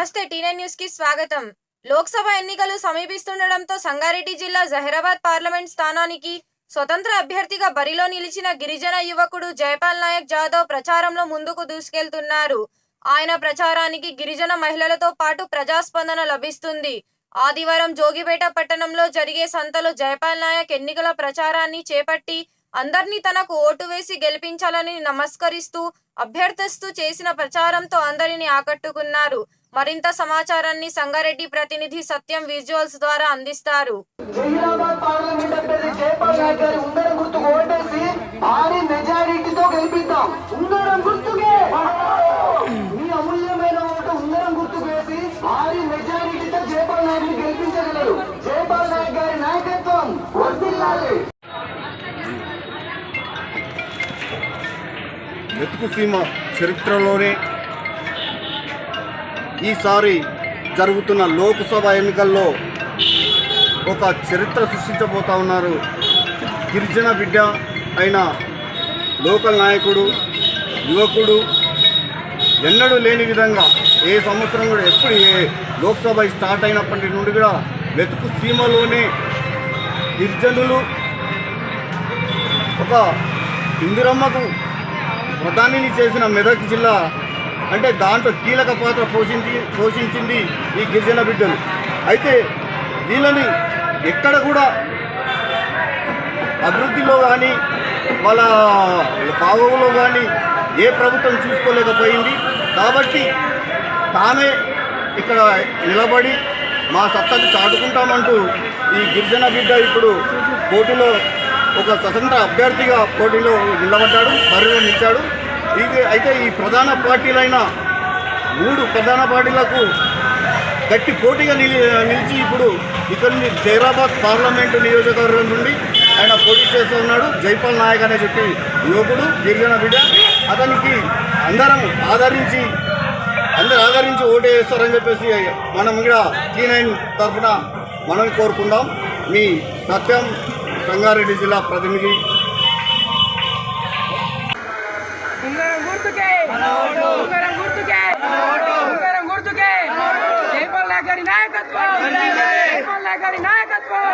నమస్తే టీనైన్ న్యూస్కి స్వాగతం. లోక్సభ ఎన్నికలు సమీపిస్తుండటంతో సంగారెడ్డి జిల్లా జహీరాబాద్ పార్లమెంట్ స్థానానికి స్వతంత్ర అభ్యర్థిగా బరిలో నిలిచిన గిరిజన యువకుడు జయపాల్ నాయక్ జాదవ్ ప్రచారంలో ముందుకు దూసుకెళ్తున్నారు. ఆయన ప్రచారానికి గిరిజన మహిళలతో పాటు ప్రజాస్పందన లభిస్తుంది. ఆదివారం జోగిపేట పట్టణంలో జరిగే సంతలో జయపాల్ నాయక్ ఎన్నికల ప్రచారాన్ని చేపట్టి అందరినీ తనకు ఓటు వేసి గెలిపించాలని నమస్కరిస్తూ అభ్యర్థిస్తూ చేసిన ప్రచారంతో అందరిని ఆకట్టుకున్నారు. మరింత సమాచారాన్ని సంగారెడ్డి ప్రతినిధి సత్యం విజువల్స్ ద్వారా అందిస్తారు. జహీరాబాద్ పార్లమెంట్ అభ్యర్థి జయపాల్ నాయక్ గారి ఉంగరం గుర్తుకు ఓటేసి భారీ మెజారిటీతో గెలిపిద్దాం. ఉంగరం గుర్తుకే! మీ అమూల్యమైన ఓటు ఉంగరం గుర్తుకు వేసి భారీ మెజారిటీతో జయపాల్ నాయక్ని గెలిపించగలరు. జయపాల్ నాయక్ గారి నాయకత్వం వర్ధిల్లాలి. వెతుకు సీమ చరిత్రలోనే ఈసారి జరుగుతున్న లోక్సభ ఎన్నికల్లో ఒక చరిత్ర సృష్టించబోతా ఉన్నారు. గిరిజన బిడ్డ అయిన లోకల్ నాయకుడు యువకుడు ఎన్నడూ లేని విధంగా ఏ సంవత్సరం కూడా ఎప్పుడు ఏ లోక్సభ స్టార్ట్ అయినప్పటి నుండి కూడా వెతుకు సీమలోనే గిరిజనులు ఒక ఇందిరమ్మకు ప్రధానిని చేసిన మెదక్ జిల్లా అంటే దాంట్లో కీలక పాత్ర పోషించి పోషించింది ఈ గిరిజన బిడ్డలు. అయితే వీళ్ళని ఎక్కడ కూడా అభివృద్ధిలో కానీ వాళ్ళ భావంలో కానీ ఏ ప్రభుత్వం చూసుకోలేకపోయింది. కాబట్టి తామే ఇక్కడ నిలబడి మా సత్తాన్ని చాటుకుంటామంటూ ఈ గిరిజన బిడ్డ ఇప్పుడు పోటీలో ఒక స్వతంత్ర అభ్యర్థిగా పోటీలో నిలబడ్డాడు బరిలో నిలిచాడు. ఇది అయితే ఈ ప్రధాన పార్టీలైన మూడు ప్రధాన పార్టీలకు గట్టి పోటీగా నిలి నిలిచి ఇప్పుడు ఇక్కడ జైరాబాద్ పార్లమెంటు నియోజకవర్గం నుండి ఆయన పోటీ చేస్తున్నాడు జైపాల్ నాయక్ అనే చెప్పి యువకుడు గిరిజన బిడ్డ. అతనికి అందరం ఆదరించి అందరు ఆదరించి ఓటు వేస్తారని చెప్పేసి మనం కూడా టీ నైన్ తరఫున మనం కోరుకుందాం. మీ సత్యం సంగారెడ్డి జిల్లా ప్రతినిధి గారి నాయకత్వం.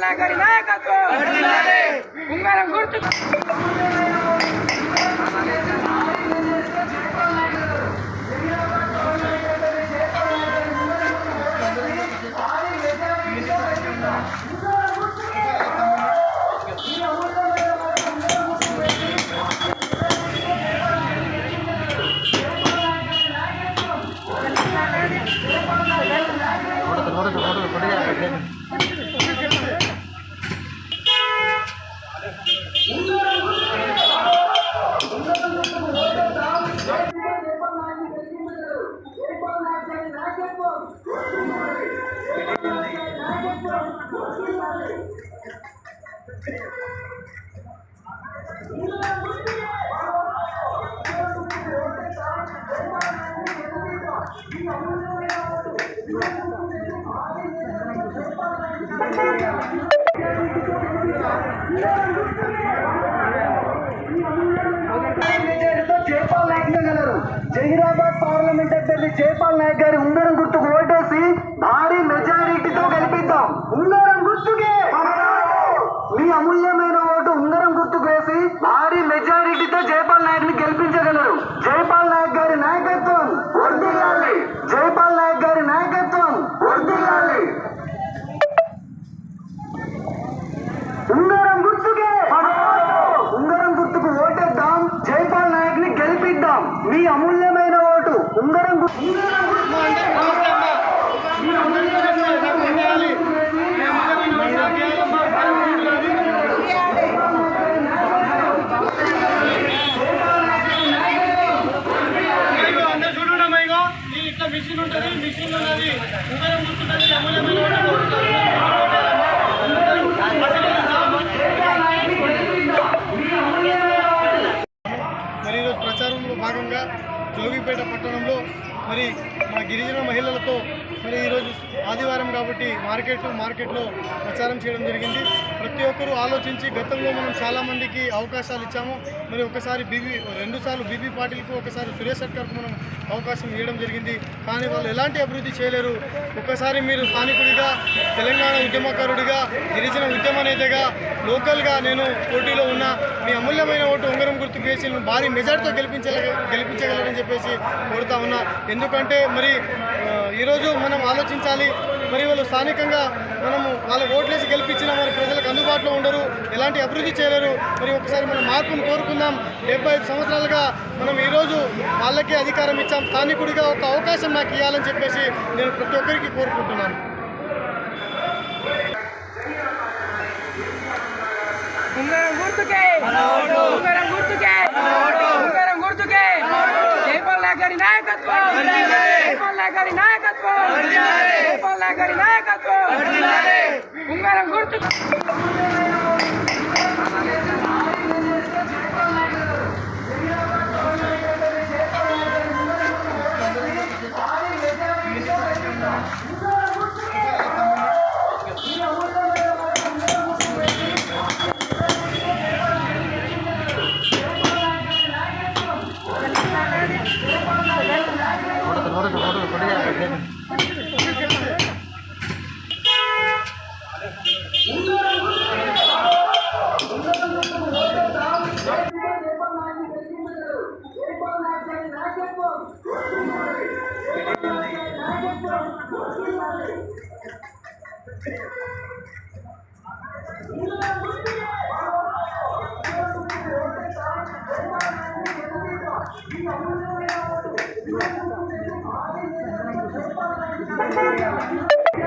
నాయక్ గారి నాయకత్వం. ఉంగరం గుర్తు జహీరాబాద్ పార్లమెంట్ అభ్యర్థి జయపాల్ నాయక్ గారి ఉంగరం గుర్తుకు ఓటేసి భారీ మెజారిటీతో గెలిపిద్దాం ఉంగరం గుర్తుకే మీ అమూల్యమైన ఓటు ఉంగరం గుర్తుకు వేసి భారీ మెజారిటీతో జైపాల్ నాయక్ని గెలిపించగలరు. జైపాల్ నాయక్ గారి నాయకత్వం వర్దిల్లాలి జైపాల్ నాయక్ గారి నాయకత్వం వర్దిల్లాలి ఉంగరం గుర్తుకే ఉంగరం గుర్తుకు ఓటేద్దాం. జైపాల్ నాయక్ని గెలిపిద్దాం. మీ అమూల్యమైన ఓటు ఉంగరం గుర్తు ఉంగరం గుర్తు- మరి ఈరోజు ప్రచారంలో భాగంగా జోగిపేట పట్టణంలో మరి మా గిరిజన మహిళలతో మరి ఈరోజు ఆదివారం కాబట్టి మార్కెట్ మార్కెట్లో ప్రచారం చేయడం జరిగింది. ప్రతి ఒక్కరూ ఆలోచించి గతంలో మనం చాలా మందికి అవకాశాలు ఇచ్చాము. మరి ఒకసారి బీబీ రెండుసార్లు బీబీ పాటిల్కు ఒకసారి సురేష్ సర్కార్కు మనం అవకాశం ఇవ్వడం జరిగింది. కానీ వాళ్ళు ఎలాంటి అభివృద్ధి చేయలేరు. ఒక్కసారి మీరు స్థానికుడిగా తెలంగాణ ఉద్యమకారుడిగా గిరిజన ఉద్యమ నేతగా లోకల్గా నేను పోటీలో ఉన్న మీ అమూల్యమైన ఓటు ఉంగరం గుర్తుకు వేసి భారీ మెజార్టీతో గెలిపించగల గెలిపించగలరని చెప్పేసి కోరుతా ఉన్నా. ఎందుకంటే మరి ఈరోజు మనం ఆలోచించాలి. మరి వాళ్ళు స్థానికంగా మనము వాళ్ళకి ఓట్లేసి గెలిపించిన మరి ప్రజలకు అందుబాటులో ఉండరు ఎలాంటి అభివృద్ధి చేయలేరు. మరి ఒకసారి మనం మార్పును కోరుకుందాం. డెబ్బై ఐదు సంవత్సరాలుగా మనం ఈరోజు వాళ్ళకే అధికారం ఇచ్చాం. స్థానికుడిగా ఒక అవకాశం నాకు ఇవ్వాలని చెప్పేసి నేను ప్రతి ఒక్కరికి కోరుకుంటున్నాను. ఉంగరం గుర్తుకే. ఉంగరం గుర్తుకే. ఉంగరం గుర్తుకే. జైపాల్ గారి నాయకత్వం. జైపాల్ గారి నాయకత్వం. జైపాల్ గారి నాయకత్వం. ఉంగరం గుర్తు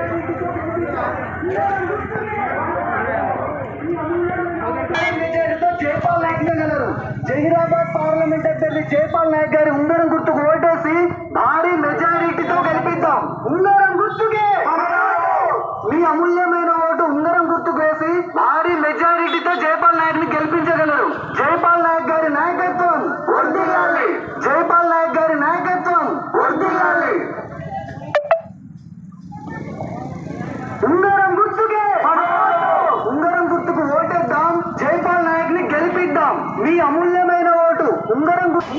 మెజారిటీతో జైపాల్ నాయక్ గెలరు జహీరాబాద్ పార్లమెంట్ అభ్యర్థి జైపాల్ నాయక్ గారి ఉంగరం గుర్తుకు ఓటేసి భారీ మెజారిటీతో గెలిపిద్దాం. ఉంగరం గుర్తుకే మీ అమూల్యమైన ఓటు ఉంగరం గుర్తుకు వేసి భారీ మెజారిటీతో జైపాల్ నాయక్ని గెలిపించగలరు జైపాల్ నాయక్ గారి నాయకత్వం వర్దిల్లాలి జైపాల్ నాయక్ గారి నాయకత్వం వర్దిల్లాలి ఉంగరం గుర్తుకే ఉంగరం గుర్తుకు ఓటేద్దాం జైపాల్ నాయక్ని గెలిపిద్దాం మీ అమూల్యమైన ఓటు ఉంగరం గుర్తు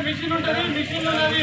మిషన్ ఉంటుంది మిషన్ ఉన్నది.